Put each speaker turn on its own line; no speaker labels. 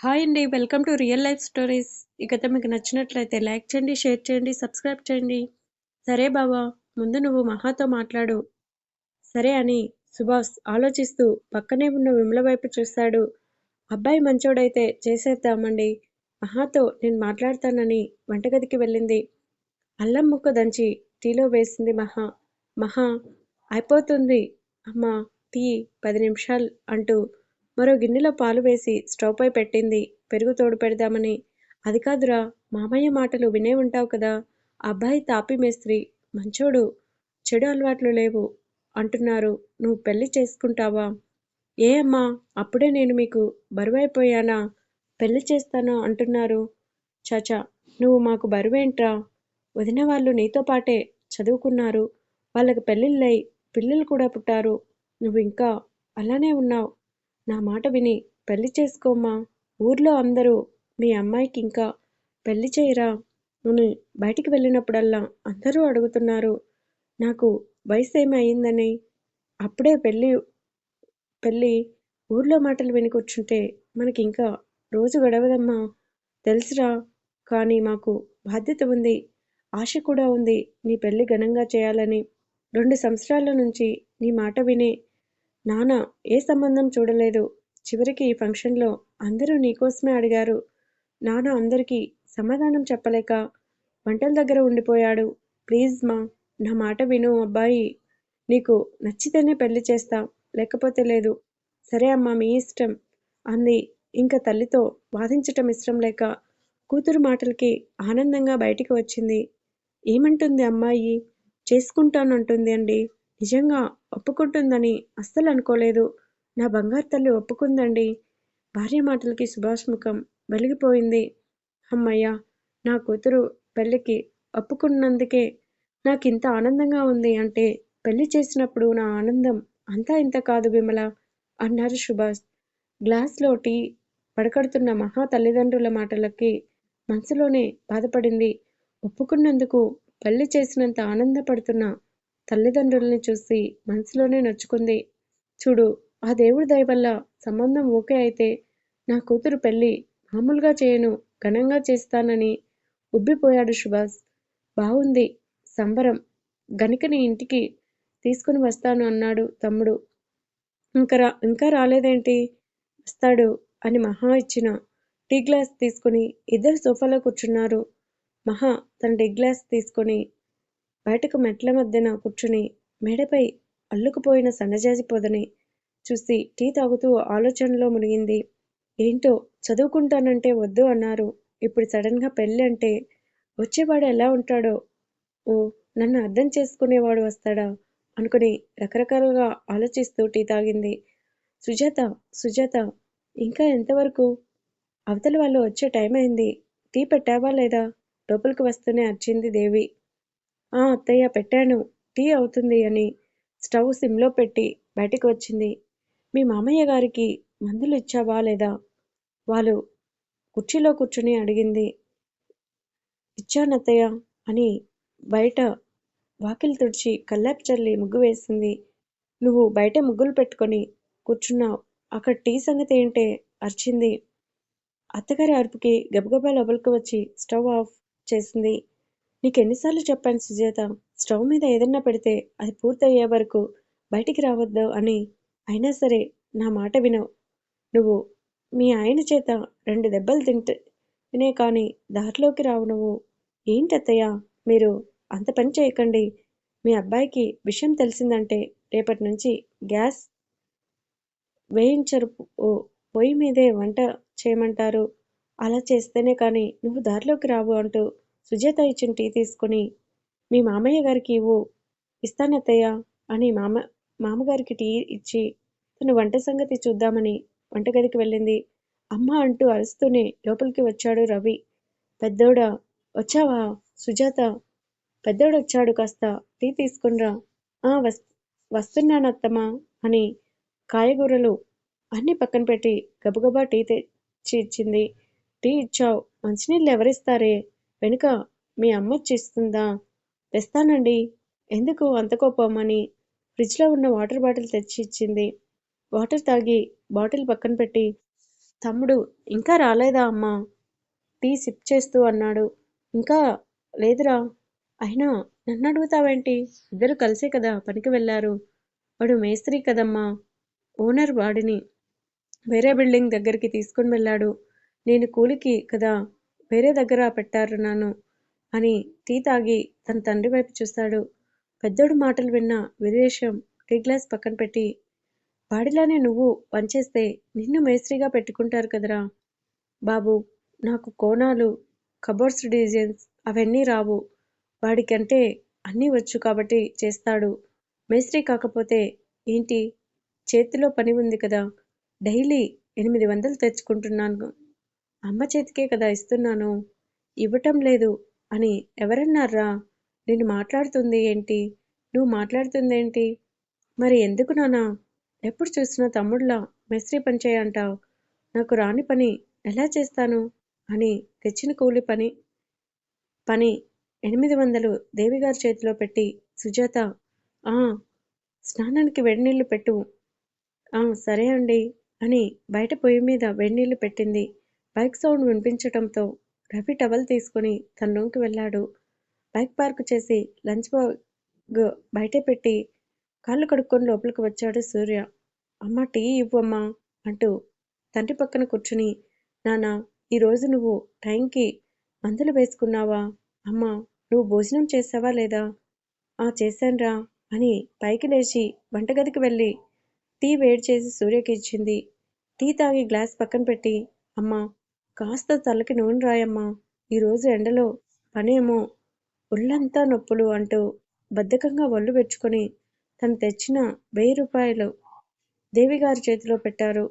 Hi అండి. Welcome to real life stories. ఈ కథ మీకు నచ్చినట్లయితే లైక్ చేయండి, షేర్ చేయండి, సబ్స్క్రైబ్ చేయండి. సరే బావా! ముందు నువ్వు మహాతో మాట్లాడు. సరే అని సుభాష్ ఆలోచిస్తూ పక్కనే ఉన్న విమల వైపు చూశాడు. అబ్బాయి మంచోడైతే చేసేద్దామండి. మహాతో నేను మాట్లాడతానని వంటగదికి వెళ్ళింది. అల్లం ముక్క దంచి టీలో వేసింది మహా. మహా! అయిపోతుంది అమ్మా టీ పది నిమిషాలు అంటూ మరో గిన్నెలో పాలు వేసి స్టవ్ పై పెట్టింది పెరుగు తోడు పెడదామని. అది కాదురా మామయ్య మాటలు వినే ఉంటావు కదా. అబ్బాయి తాపి మేస్త్రి. మంచోడు. చెడు అలవాట్లు లేవు అంటున్నారు. నువ్వు పెళ్ళి చేసుకుంటావా? ఏ అమ్మా అప్పుడే నేను మీకు బరువైపోయానా? పెళ్ళి చేస్తాను అంటున్నారు. చాచా నువ్వు మాకు బరువేంట్రా? వదిన వాళ్ళు నీతో పాటే చదువుకున్నారు. వాళ్ళకి పెళ్ళిళ్ళై పిల్లలు కూడా పుట్టారు. నువ్వు ఇంకా అలానే ఉన్నావు నా మాట విని పెళ్ళి చేసుకోమ్మా. ఊర్లో అందరూ మీ అమ్మాయికి ఇంకా పెళ్ళి చేయరా అని బయటికి వెళ్ళినప్పుడల్లా అందరూ అడుగుతున్నారు. నాకు వయసేమి అయిందని? అప్పుడే పెళ్ళి పెళ్ళి ఊర్లో మాటలు విని కూర్చుంటే మనకి ఇంకా రోజు గడవదమ్మా. తెలుసురా కానీ మాకు బాధ్యత ఉంది. ఆశ కూడా ఉంది నీ పెళ్ళి ఘనంగా చేయాలని. రెండు సంవత్సరాల నుంచి నీ మాట వినే నాన్న ఏ సంబంధం చూడలేదు. చివరికి ఈ ఫంక్షన్లో అందరూ నీకోసమే అడిగారు. నాన్న అందరికీ సమాధానం చెప్పలేక వంటల దగ్గర ఉండిపోయాడు. ప్లీజ్ మా నా మాట విను అబ్బాయి. నీకు నచ్చితేనే పెళ్ళి చేస్తా. లేకపోతే లేదు. సరే అమ్మా మీ ఇష్టం అంది ఇంకా తల్లితో వాదించటం ఇష్టం లేక కూతురు మాటలకి ఆనందంగా బయటికి వచ్చింది. ఏమంటుంది అమ్మాయి? చేసుకుంటానంటుంది అండి. నిజంగా ఒప్పుకుంటుందని అస్సలు అనుకోలేదు. నా బంగారు తల్లి ఒప్పుకుందండి. భార్య మాటలకి సుభాష్ ముఖం వెలిగిపోయింది. హమ్మయ్య! నా కూతురు పెళ్ళికి ఒప్పుకున్నందుకే నాకు ఇంత ఆనందంగా ఉంది అంటే పెళ్ళి చేసినప్పుడు నా ఆనందం అంతా ఇంత కాదు విమల అన్నారు సుభాష్. గ్లాస్లో టీ పడకడుతున్న మహా తల్లిదండ్రుల మాటలకి మనసులోనే బాధపడింది. ఒప్పుకున్నందుకు పెళ్ళి చేసినంత ఆనందపడుతున్న తల్లిదండ్రుల్ని చూసి మనసులోనే నొచ్చుకుంది. చూడు ఆ దేవుడి దయవల్ల సంబంధం ఓకే అయితే నా కూతురు పెళ్ళి మామూలుగా చేయను ఘనంగా చేస్తానని ఉబ్బిపోయాడు సుభాష్. బాగుంది సంబరం. గనికని ఇంటికి తీసుకుని వస్తాను అన్నాడు తమ్ముడు. ఇంకా రా ఇంకా రాలేదేంటి? వస్తాడు అని మహా ఇచ్చిన టీ గ్లాస్ తీసుకుని ఇద్దరు సోఫాలో కూర్చున్నారు. మహా తన టీ గ్లాస్ తీసుకొని బయటకు మెట్ల మధ్యన కూర్చుని మేడపై అల్లుకుపోయిన సన్నజాజి పొదని చూసి టీ తాగుతూ ఆలోచనలో మునిగింది. ఏంటో చదువుకుంటానంటే వద్దు అన్నారు. ఇప్పుడు సడన్గా పెళ్ళి అంటే వచ్చేవాడు ఎలా ఉంటాడో ఓ నన్ను అర్థం చేసుకునేవాడు వస్తాడా అనుకుని రకరకాలుగా ఆలోచిస్తూ టీ తాగింది. సుజాత సుజాత ఇంకా ఎంతవరకు? అవతలి వాళ్ళు వచ్చే టైం అయింది. టీ పెట్టావా లేదా? లోపలికి వస్తూనే అర్చింది దేవి. ఆ అత్తయ్య పెట్టాను. టీ అవుతుంది అని స్టవ్ సిమ్లో పెట్టి బయటికి వచ్చింది. మీ మామయ్య గారికి మందులు ఇచ్చావా లేదా? వాళ్ళు కుర్చీలో కూర్చుని అడిగింది. ఇచ్చానత్తయ్య అని బయట వాకిలి తుడిచి కల్లాపు చల్లి ముగ్గు వేసింది. నువ్వు బయట ముగ్గులు పెట్టుకొని కూర్చున్నావు అక్కడ టీ సంగతి ఏంటే అరిచింది. అత్తగారి అరుపుకి గబగబా లోపలికి వచ్చి స్టవ్ ఆఫ్ చేసింది. నీకెన్నిసార్లు చెప్పాను సుజాత స్టవ్ మీద ఏదన్నా పెడితే అది పూర్తయ్యే వరకు బయటికి రావద్దు అని అయినా సరే నా మాట వినవు. నువ్వు మీ ఆయన చేత రెండు దెబ్బలు తింటేనే కానీ దారిలోకి రావు నువ్వు. ఏంటత్తయ్య మీరు అంత పని చేయకండి. మీ అబ్బాయికి విషయం తెలిసిందంటే రేపటి నుంచి గ్యాస్ వేయించరు పొయ్యి మీదే వంట చేయమంటారు. అలా చేస్తేనే కానీ నువ్వు దారిలోకి రావు అంటూ సుజాత ఇచ్చిన టీ తీసుకుని మీ మామయ్య గారికి ఇవ్వు. ఇస్తానత్తయ్య అని మామ మామగారికి టీ ఇచ్చి తను వంట సంగతి చూద్దామని వంటగదికి వెళ్ళింది. అమ్మ అంటూ అరుస్తూనే లోపలికి వచ్చాడు రవి. పెద్దోడా వచ్చావా సుజాత పెద్దోడొచ్చాడు కాస్త టీ తీసుకునిరా. ఆ వస్ వస్తున్నానత్తమ్మా అని కాయగూరలు అన్నీ పక్కన పెట్టి గబగబా టీ తెచ్చి ఇచ్చింది. టీ ఇచ్చావు మంచినీళ్ళు ఎవరిస్తారే? వెనుక మీ అమ్మొచ్చి ఇస్తుందా? తెస్తానండి. ఎందుకు అంత కోపం అని ఫ్రిడ్జ్లో ఉన్న వాటర్ బాటిల్ తెచ్చి ఇచ్చింది. వాటర్ తాగి బాటిల్ పక్కన పెట్టి తమ్ముడు ఇంకా రాలేదా అమ్మా? టీ సిప్ చేస్తూ అన్నాడు. ఇంకా లేదురా. అయినా నన్ను అడుగుతావేంటి? ఇద్దరు కలిసే కదా పనికి వెళ్ళారు. వాడు మేస్త్రి కదమ్మా. ఓనర్ వాడిని వేరే బిల్డింగ్ దగ్గరికి తీసుకుని వెళ్ళాడు. నేను కూలికి కదా వేరే దగ్గర పెట్టారు నాను అని టీ తాగి తన తండ్రి వైపు చూస్తాడు. పెద్దోడు మాటలు విన్న విదేశం టీ గ్లాస్ పక్కన పెట్టి వాడిలానే నువ్వు పనిచేస్తే నిన్ను మేస్త్రిగా పెట్టుకుంటారు కదరా. బాబు నాకు కోణాలు కబోర్డ్స్ డిజైన్స్ అవన్నీ రావు. వాడికంటే అన్నీ వచ్చు కాబట్టి చేస్తాడు. మేస్త్రి కాకపోతే ఏంటి? చేతిలో పని ఉంది కదా. డైలీ ఎనిమిది వందలు తెచ్చుకుంటున్నాను. అమ్మ చేతికే కదా ఇస్తున్నాను. ఇవ్వటం లేదు అని ఎవరన్నారా? నేను మాట్లాడుతుంది ఏంటి? నువ్వు మాట్లాడుతుందేంటి మరి ఎందుకు నానా? ఎప్పుడు చూసినా తమ్ముళ్ళ మేస్త్రి పని చేయంటావు నాకు రాని పని ఎలా చేస్తాను? అని తెచ్చిన కూలి పని పని ఎనిమిది వందలు దేవిగారి చేతిలో పెట్టి సుజాత ఆ స్నానానికి వేడినీళ్ళు పెట్టు. ఆ సరే అండి అని బయట పొయ్యి మీద వేడినీళ్ళు పెట్టింది. బైక్ సౌండ్ వినిపించటంతో రవి టవల్ తీసుకుని తన రూమ్కి వెళ్ళాడు. బైక్ పార్క్ చేసి లంచ్ బాగ్ బయటే పెట్టి కాళ్ళు కడుక్కొని లోపలికి వచ్చాడు సూర్య. అమ్మ టీ ఇవ్వమ్మా అంటూ తండ్రి పక్కన కూర్చుని నానా ఈరోజు నువ్వు టైంకి మందులు వేసుకున్నావా? అమ్మ నువ్వు భోజనం చేసావా లేదా? ఆ చేశాన్రా అని పైకి లేచి వంటగదికి వెళ్ళి టీ వేడి చేసి సూర్యకి ఇచ్చింది. టీ తాగి గ్లాస్ పక్కన పెట్టి అమ్మ కాస్త తలకి నూనె రాయమ్మా. ఈరోజు ఎండలో పనేమో ఒళ్ళంతా నొప్పులు అంటూ బద్ధకంగా ఒళ్ళు పెట్టుకొని తను తెచ్చిన వెయ్యి రూపాయలు దేవిగారి చేతిలో పెట్టారు.